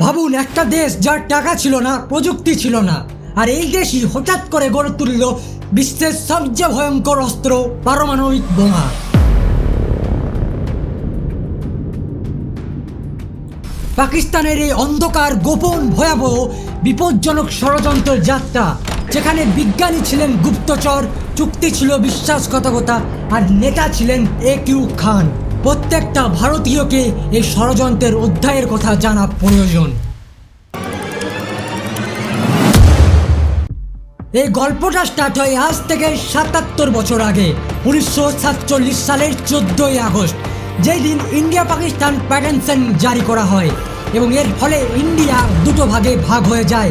ভাবুন, একটা দেশ যার টাকা ছিল না, প্রযুক্তি ছিল না, আর এই দেশই হঠাৎ করে গড়ে তুলল বিশ্বের সবচেয়ে ভয়ঙ্কর অস্ত্র, পারমাণবিক বোমা। পাকিস্তানের এই অন্ধকার, গোপন, ভয়াবহ, বিপজ্জনক ষড়যন্ত্রের যাত্রা, যেখানে বিজ্ঞানী ছিলেন গুপ্তচর, চুক্তি ছিল বিশ্বাসঘাতকতা, আর নেতা ছিলেন এ কিউ খান। প্রত্যেকটা ভারতীয়কে এই ষড়যন্ত্রের অধ্যায়ের কথা জানা প্রয়োজন। এই গল্পটা স্টার্ট হয় আজ থেকে সাতাত্তর বছর আগে, উনিশশো সাতচল্লিশ সালের চোদ্দই আগস্ট, যেই দিন ইন্ডিয়া পাকিস্তান প্যাটেনশন জারি করা হয় এবং এর ফলে ইন্ডিয়া দুটো ভাগে ভাগ হয়ে যায়।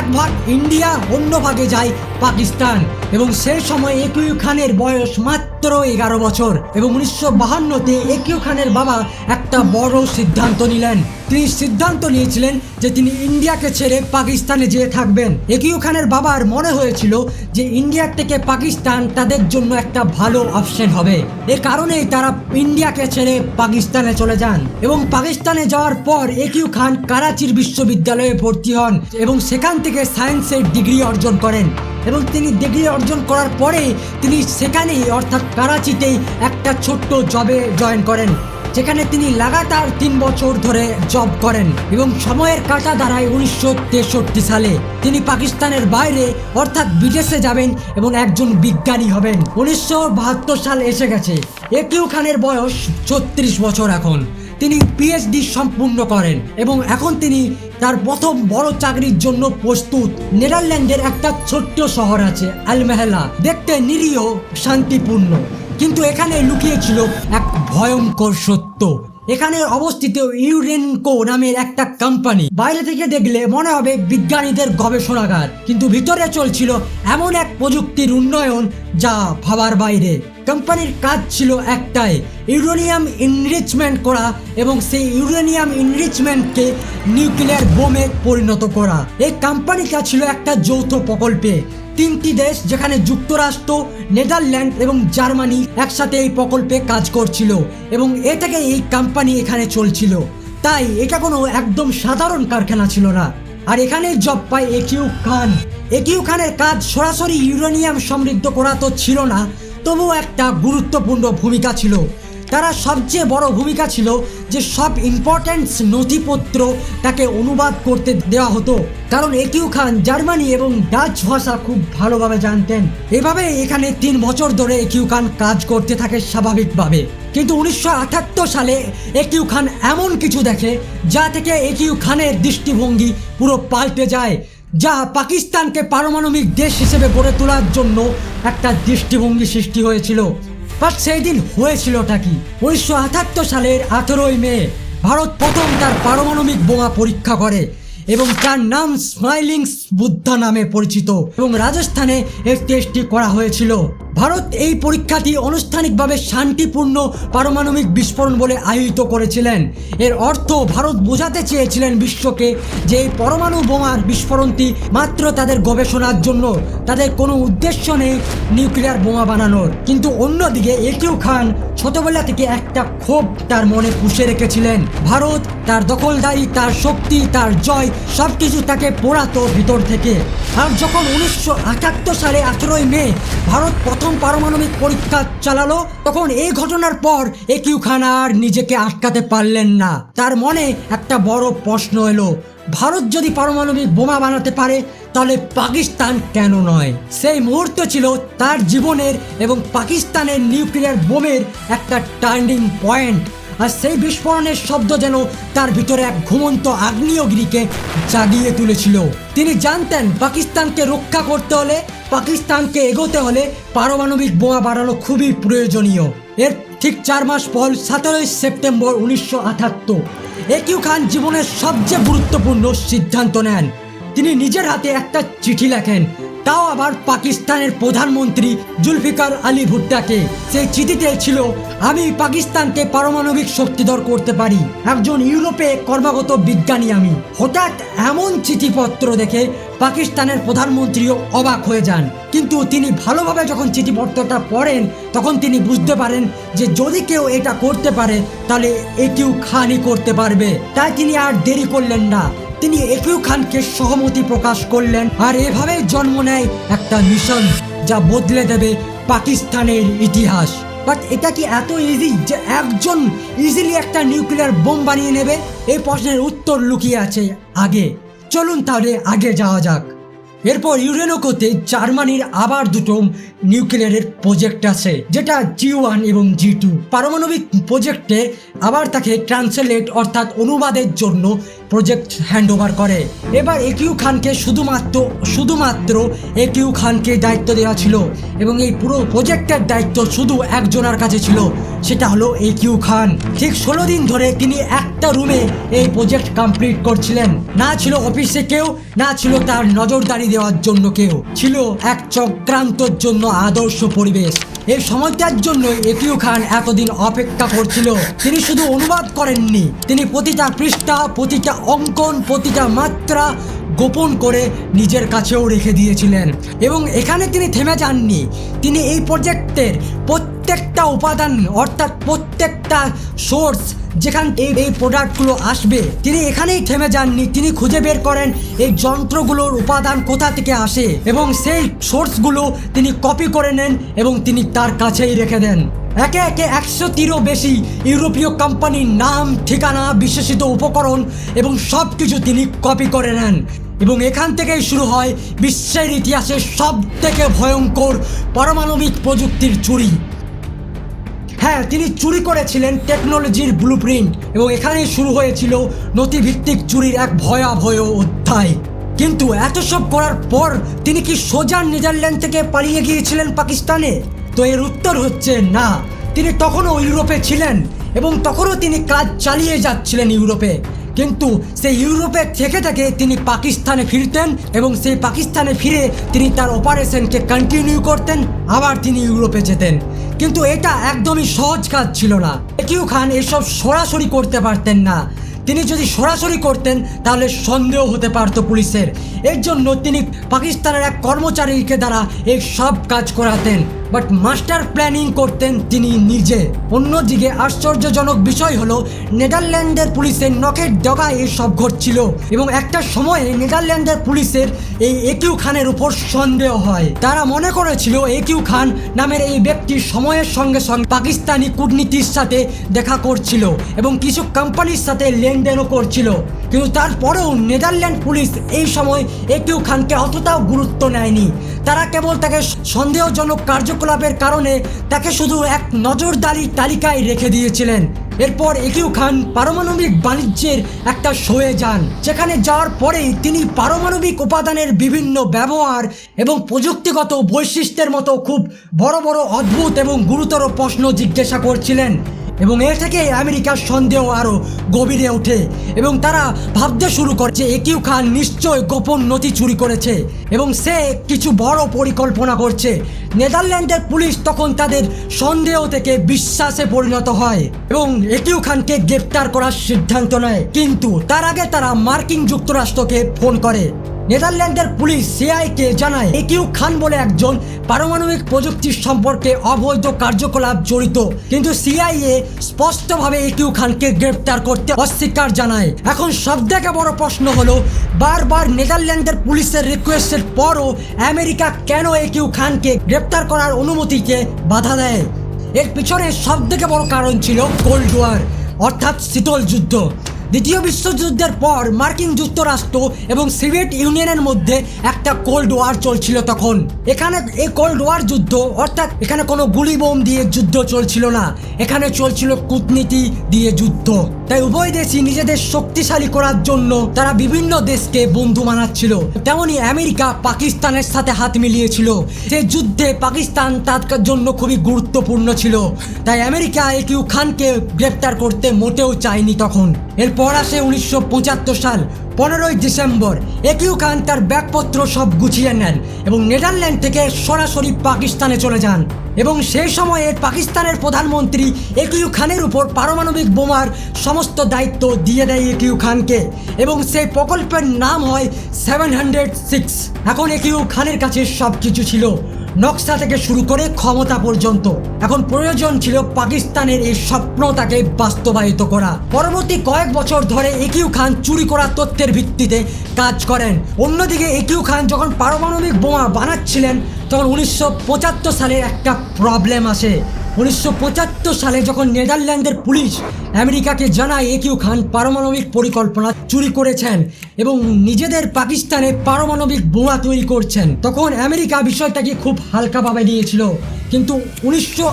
এক ভাগ ইন্ডিয়া, অন্য ভাগে যায় পাকিস্তান এবং সেই সময় একিউ খানের বয়স মাত্র এগারো বছর এবং উনিশশো বাহান্নতে একিউ খানের বাবা একটা বড় সিদ্ধান্ত নিলেন। তিনি সিদ্ধান্ত নিয়েছিলেন যে তিনি ইন্ডিয়াকে ছেড়ে পাকিস্তানে যেয়ে থাকবেন। একিউ খানের বাবার মনে হয়েছিল যে ইন্ডিয়ার থেকে পাকিস্তান তাদের জন্য একটা ভালো অপশন হবে। এ কারণেই তারা ইন্ডিয়াকে ছেড়ে পাকিস্তানে চলে যান এবং পাকিস্তানে যাওয়ার পর একিউ খান কারাচির বিশ্ববিদ্যালয়ে ভর্তি হন এবং সেখান থেকে সায়েন্সের ডিগ্রি অর্জন করেন। এবং তিনি ডিগ্রি অর্জন করার পরে তিনি সেখানেই, অর্থাৎ কারাচিতেই একটা ছোট্ট জবে জয়েন করেন, যেখানে তিনি লাগাতার তিন বছর ধরে জব করেন এবং সময়ের কাটা দাঁড়ায় উনিশশো তেষট্টি সালে তিনি পাকিস্তানের বাইরে, অর্থাৎ বিদেশে যাবেন এবং একজন বিজ্ঞানী হবেন। উনিশশো বাহাত্তর সাল এসে গেছে। একিউ খানের বয়স ছত্রিশ বছর এখন। তিনি পিএইচডি সম্পূর্ণ করেন এবং এখন তিনি তার প্রথম বড় চাকরির জন্য প্রস্তুত। নেদারল্যান্ডের একটা ছোট্ট শহর আছে, আলমেহেলা। দেখতে নিরীহ, শান্তিপূর্ণ। কিন্তু এখানে লুকিয়েছিল এক ভয়ঙ্কর সত্য। এখানে অবস্থিত ইউরেনকো নামের একটা কোম্পানি। বাইরে থেকে দেখলে মনে হবে বিজ্ঞানীদের গবেষণাগার। কিন্তু ভিতরে চলছিল এমন এক প্রযুক্তির উন্নয়ন যা ভাবার বাইরে। কোম্পানির কাজ ছিল একটাই, ইউরেনিয়াম ইনরিচমেন্ট করা এবং সেই ইউরেনিয়াম ইনরিচমেন্টকে নিউক্লিয়ার বোমে পরিণত করা। এই কোম্পানিটা ছিল একটা যৌথ প্রকল্পে। তিনটি দেশ যেখানে যুক্তরাষ্ট্র, নেদারল্যান্ড এবং জার্মানি একসাথে এই প্রকল্পে কাজ করছিল এবং এ থেকে এই কোম্পানি এখানে চলছিল। তাই এটা কোনো একদম সাধারণ কারখানা ছিল না। আর এখানে জব পায় একিউ খান। একিউ খানের কাজ সরাসরি ইউরেনিয়াম সমৃদ্ধ করা তো ছিল না তবুও একটা গুরুত্বপূর্ণ ভূমিকা ছিল। তারা সবচেয়ে বড় ভূমিকা ছিল যে সব ইম্পর্ট্যান্ট নথিপত্র তাকে অনুবাদ করতে দেওয়া হতো। কারণ একিউ খান জার্মানি এবং ডাচ ভাষা খুব ভালোভাবে জানতেন। এভাবে এখানে তিন বছর ধরে একিউ খান কাজ করতে থাকে স্বাভাবিকভাবে। কিন্তু উনিশশো আটাত্তর সালে একিউ খান এমন কিছু দেখে যা থেকে একিউ খানের দৃষ্টিভঙ্গি পুরো পাল্টে যায়। যা পাকিস্তানকে পারমাণবিক দেশ হিসেবে গড়ে তোলার জন্য একটা দৃষ্টিভঙ্গি সৃষ্টি হয়েছিল। বাট সেই দিন হয়েছিলটা কি? উনিশশো আঠাত্তর সালের আঠেরোই মে, ভারত প্রথম তার পারমাণবিক বোমা পরীক্ষা করে এবং তার নাম স্মাইলিংস বুদ্ধা নামে পরিচিত এবং রাজস্থানে এর টেস্টটি করা হয়েছিল। ভারত এই পরীক্ষাটি আনুষ্ঠানিকভাবে শান্তিপূর্ণ পারমাণবিক বিস্ফোরণ বলে আয়োজিত করেছিলেন। এর অর্থ ভারত বোঝাতে চেয়েছিলেন বিশ্বকে যে এই পরমাণু বোমার বিস্ফোরণটি মাত্র তাদের গবেষণার জন্য, তাদের কোনো উদ্দেশ্য নেই নিউক্লিয়ার বোমা বানানোর। কিন্তু অন্যদিকে একিউ খান ছোটবেলা থেকে একটা ক্ষোভ তার মনে পুষে রেখেছিলেন। ভারত তার দখলদারি, তার শক্তি, তার জয় সবকিছু তাকে পোড়াতো ভিতর থেকে। আর যখন উনিশশো আটাত্তর সালে আঠেরোই মে ভারত প্রথম পারমাণবিক পরীক্ষা চালালো, তখন এই ঘটনার পর একিউ খান আর নিজেকে আটকাতে পারলেন না। তার মনে একটা বড় প্রশ্ন এলো, ভারত যদি পারমাণবিক বোমা বানাতে পারে, তাহলে পাকিস্তান কেন নয়? সেই মুহূর্ত ছিল তার জীবনের এবং পাকিস্তানের নিউক্লিয়ার বোমের একটা টার্নিং পয়েন্ট আর সেই বিস্ফোরণের শব্দ যেন তার ভিতরে এক ঘুমন্ত আগ্নেয়গিরিকে জাগিয়ে তুলেছিল। তিনি জানতেন পাকিস্তানকে রক্ষা করতে হলে, পাকিস্তানকে এগোতে হলে পারমাণবিক বোমা বাড়ানো খুবই প্রয়োজনীয়। এর ঠিক চার মাস পর, সতেরোই সেপ্টেম্বর উনিশশো আটাত্তর, একিউ খান জীবনের সবচেয়ে গুরুত্বপূর্ণ সিদ্ধান্ত নেন। তিনি নিজের হাতে একটা চিঠি লেখেন। তাও আবার পাকিস্তানের প্রধানমন্ত্রী জুলফিকার আলী ভুট্টাকে। সেই চিঠিতে ছিল, আমি পাকিস্তানকে পারমাণবিক শক্তিধর করতে পারি। একজন ইউরোপে কর্মগত বিজ্ঞানী আমি। হঠাৎ এমন চিঠিপত্র দেখে পাকিস্তানের প্রধানমন্ত্রীও অবাক হয়ে যান। কিন্তু তিনি ভালোভাবে যখন চিঠিপত্রটা পড়েন, তখন তিনি বুঝতে পারেন যে যদি কেউ এটা করতে পারে, তাহলে এটিও খানি করতে পারবে। তাই তিনি আর দেরি করলেন না। তিনি একিউ খানকে সহমতি প্রকাশ করলেন আর এভাবে জন্ম নেয় একটা মিশন যা বদলে দেবে পাকিস্তানের ইতিহাস। বাট এটা কি এত ইজি যে একজন ইজিলি একটা নিউক্লিয়ার বোম বানিয়ে নেবে? এই প্রশ্নের উত্তর লুকিয়ে আছে আগে। চলুন তাহলে আগে যাওয়া যাক। এরপর ইউরেনোকোতে জার্মানির আবার দুটো নিউক্লিয়ারের প্রজেক্ট আছে, যেটা জি ওয়ান এবং জি টু পারমাণবিক প্রজেক্টে আবার তাকে ট্রান্সলেট অর্থাৎ অনুবাদের জন্য প্রজেক্ট হ্যান্ড ওভার করে। এবার একিউ খানকে শুধুমাত্র শুধুমাত্র একিউ খানকে দায়িত্ব দেওয়া ছিল এবং এই পুরো প্রজেক্টের দায়িত্ব শুধু একজনের কাছে ছিল, সেটা হলো একিউ খান। ঠিক ষোলো দিন ধরে তিনি একটা রুমে এই প্রজেক্ট কমপ্লিট করছিলেন। না ছিল অফিসে কেউ, না ছিল তার নজরদারি দেওয়ার জন্য কেউ। ছিল এক চক্রান্তর জন্য আদর্শ পরিবেশ। এই সময়টার জন্য এটিও খান এতদিন অপেক্ষা করছিল। তিনি শুধু অনুবাদ করেননি, তিনি প্রতিটা পৃষ্ঠা, প্রতিটা অঙ্কন, প্রতিটা মাত্রা গোপন করে নিজের কাছেও রেখে দিয়েছিলেন। এবং এখানে তিনি থেমে যাননি। তিনি এই প্রজেক্টের প্রত্যেকটা উপাদান, অর্থাৎ প্রত্যেকটা সোর্স যেখান এই এই প্রোডাক্টগুলো আসবে, তিনি এখানেই থেমে যাননি। তিনি খুঁজে বের করেন এই যন্ত্রগুলোর উপাদান কোথা থেকে আসে এবং সেই সোর্সগুলো তিনি কপি করে নেন এবং তিনি তার কাছেই রেখে দেন। একে একে একশো টিরও বেশি ইউরোপীয় কোম্পানির নাম, ঠিকানা, বিশেষিত উপকরণ এবং সব কিছু তিনি কপি করে নেন। এবং এখান থেকেই শুরু হয় বিশ্বের ইতিহাসে সব থেকে ভয়ঙ্কর পারমাণবিক প্রযুক্তির চুরি। হ্যাঁ তিনি চুরি করেছিলেন টেকনোলজির ব্লুপ্রিন্ট এবং এখানেই শুরু হয়েছিল নথিভিত্তিক চুরির এক ভয়াবহ অধ্যায়। কিন্তু এত সব করার পর তিনি কি সোজা নেদারল্যান্ড থেকে পালিয়ে গিয়েছিলেন পাকিস্তানে? তো এর উত্তর হচ্ছে না। তিনি তখনও ইউরোপে ছিলেন এবং তখনও তিনি কাজ চালিয়ে যাচ্ছিলেন ইউরোপে। কিন্তু সেই ইউরোপে থেকে থেকে তিনি পাকিস্তানে ফিরতেন এবং সেই পাকিস্তানে ফিরে তিনি তার অপারেশনকে কন্টিনিউ করতেন, আবার তিনি ইউরোপে যেতেন। কিন্তু এটা একদমই সহজ কাজ ছিল না। একিউ খান এসব সরাসরি করতে পারতেন না। তিনি যদি সরাসরি করতেন, তাহলে সন্দেহ হতে পারতো পুলিশের। এর জন্য তিনি পাকিস্তানের এক কর্মচারীকে দ্বারা এই সব কাজ করাতেন। বাট মাস্টার প্ল্যানিং করতেন তিনি নিজে। অন্যদিকে আশ্চর্যজনক বিষয় হলো, নেদারল্যান্ডের পুলিশের নখের ডগায় এই সব ঘটছিল এবং একটা সময়ে নেদারল্যান্ডের পুলিশের এই একিউ খানের উপর সন্দেহ হয়। তারা মনে করেছিল একিউ খান নামের এই ব্যক্তি সময়ের সঙ্গে সঙ্গে পাকিস্তানি কূটনীতির সাথে দেখা করছিল এবং কিছু কোম্পানির সাথে লেনদেনও করছিল। কিন্তু তারপরেও নেদারল্যান্ড পুলিশ এই সময় একিউ খানকে অতটাও গুরুত্ব নেয়নি। তারা কেবল তাকে সন্দেহজনক কার্যকলাপের কারণে তাকে শুধু এক নজরদারির তালিকায় রেখে দিয়েছিলেন। এরপর একিউ খান পারমাণবিক বাণিজ্যের একটা শোয়ে যান, যেখানে যাওয়ার পরেই তিনি পারমাণবিক উপাদানের বিভিন্ন ব্যবহার এবং প্রযুক্তিগত বৈশিষ্ট্যের মতো খুব বড় বড় অদ্ভুত এবং গুরুতর প্রশ্ন জিজ্ঞাসা করছিলেন। এবং এ থেকে আমেরিকার সন্দেহ আরও গভীরে ওঠে এবং তারা ভাবতে শুরু করে যে একিউ খান নিশ্চয় গোপন নথি চুরি করেছে এবং সে কিছু বড় পরিকল্পনা করছে। নেদারল্যান্ডের পুলিশ তখন তাদের সন্দেহ থেকে বিশ্বাসে পরিণত হয় এবং একিউ খানকে গ্রেপ্তার করার সিদ্ধান্ত নেয়। কিন্তু তার আগে তারা মার্কিন যুক্তরাষ্ট্রকে ফোন করে। নেদারল্যান্ডের পুলিশ সিআইকে জানায়, একিউ খান বলে একজন পারমাণবিক প্রযুক্তির সম্পর্কে অবৈধ কার্যকলাপ জড়িত। কিন্তু সিআইএ স্পষ্টভাবে একিউ খানকে গ্রেপ্তার করতে অস্বীকার জানায়। এখন সবথেকে বড় প্রশ্ন হলো, বারবার নেদারল্যান্ডের পুলিশের রিকোয়েস্টের পরও আমেরিকা কেন একিউ খানকে গ্রেপ্তার করার অনুমতিকে বাধা দেয়? এর পিছনে সবথেকে বড় কারণ ছিল কোল্ড ওয়ার, অর্থাৎ শীতল যুদ্ধ। দ্বিতীয় বিশ্বযুদ্ধের পর মার্কিন যুক্তরাষ্ট্র এবং সোভিয়েত ইউনিয়নের মধ্যে একটা কোল্ড ওয়ার চলছিল তখন। এখানে এই কোল্ড ওয়ার যুদ্ধ, অর্থাৎ এখানে কোনো গুলি বোম দিয়ে যুদ্ধ চলছিল না। এখানে চলছিল কূটনীতি দিয়ে যুদ্ধ। তাই উভয় দেশই নিজেদের শক্তিশালী করার জন্য তারা বিভিন্ন দেশকে বন্ধু মানাচ্ছিল তেমনি আমেরিকা পাকিস্তানের সাথে হাত মিলিয়েছিল। সেই যুদ্ধে পাকিস্তান তার জন্য খুবই গুরুত্বপূর্ণ ছিল। তাই আমেরিকা একিউ খানকে গ্রেপ্তার করতে মোটেও চায়নি তখন। এরপর আসে উনিশশো পঁচাত্তর সাল, পনেরোই ডিসেম্বর। একিউ খান তার ব্যাগপত্র সব গুছিয়ে নেন এবং নেদারল্যান্ড থেকে সরাসরি পাকিস্তানে চলে যান। এবং সেই সময়ে পাকিস্তানের প্রধানমন্ত্রী একিউ খানের উপর পারমাণবিক বোমার সমস্ত দায়িত্ব দিয়ে দেয় একিউ খানকে এবং সেই প্রকল্পের নাম হয় সেভেন হান্ড্রেড সিক্স। এখন একিউ খানের কাছে সব কিছু ছিল। নকশা থেকে শুরু করে ক্ষমতা পর্যন্ত। এখন প্রয়োজন ছিল পাকিস্তানের এই স্বপ্নটাকে বাস্তবায়িত করা। পরবর্তী কয়েক বছর ধরে একিউ খান চুরি করা তথ্যের ভিত্তিতে কাজ করেন। অন্যদিকে একিউ খান যখন পারমাণবিক বোমা বানাচ্ছিলেন, তখন উনিশশো পঁচাত্তর সালে একটা প্রবলেম আসে। উনিশশো পঁচাত্তর সালে যখন নেদারল্যান্ডের পুলিশ আমেরিকাকে জানায় একিউ খান পারমাণবিক পরিকল্পনা চুরি করেছেন এবং নিজেদের পাকিস্তানে পারমাণবিক বোমা তৈরি করছেন, তখন আমেরিকা বিষয়টাকে খুব হালকাভাবে নিয়েছিল। কিন্তু উনিশশো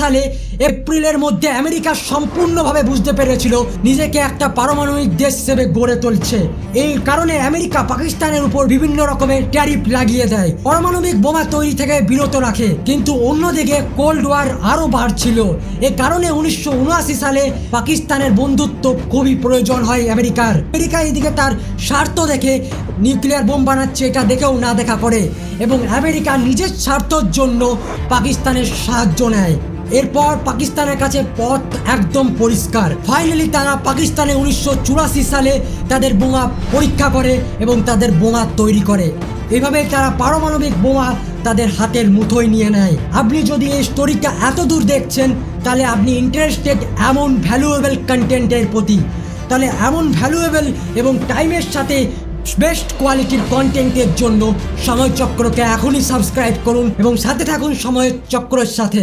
সালে এপ্রিলের মধ্যে আমেরিকা সম্পূর্ণভাবে বুঝতে পেরেছিল নিজেকে একটা পারমাণবিক দেশ হিসেবে গড়ে তুলছে। এই কারণে আমেরিকা পাকিস্তানের উপর বিভিন্ন রকমের ট্যারিফ লাগিয়ে দেয়। পারমাণবিক বোমা তৈরি থেকে বিরত রাখে, কিন্তু অন্যদিকে কোল্ড ওয়ার আরও বাড়ছিল। এ কারণে উনিশশো সালে পাকিস্তানের বন্ধুত্ব খুবই প্রয়োজন হয় আমেরিকার। আমেরিকা এদিকে তার স্বার্থ দেখে নিউক্লিয়ার বোম বানাচ্ছে, এটা দেখেও না দেখা করে এবং আমেরিকা নিজের স্বার্থর জন্য পাকিস্তানের সাহায্য নেয়। এরপর পাকিস্তানের কাছে পথ একদম পরিষ্কার। ফাইনালি তারা পাকিস্তানে উনিশশো চুরাশি সালে তাদের বোমা পরীক্ষা করে এবং তাদের বোমা তৈরি করে। এভাবে তারা পারমাণবিক বোমা তাদের হাতের মুঠোয় নিয়ে নেয়। আপনি যদি এই স্টোরিটা এত দূর দেখছেন, তাহলে আপনি ইন্টারেস্টেড এমন ভ্যালুয়েবল কন্টেন্টের প্রতি। তাহলে এমন ভ্যালুয়েবল এবং টাইমের সাথে বেস্ট কোয়ালিটির কন্টেন্টের জন্য সময় চক্রকে এখনই সাবস্ক্রাইব করুন এবং সাথে থাকুন সময় চক্রের সাথে।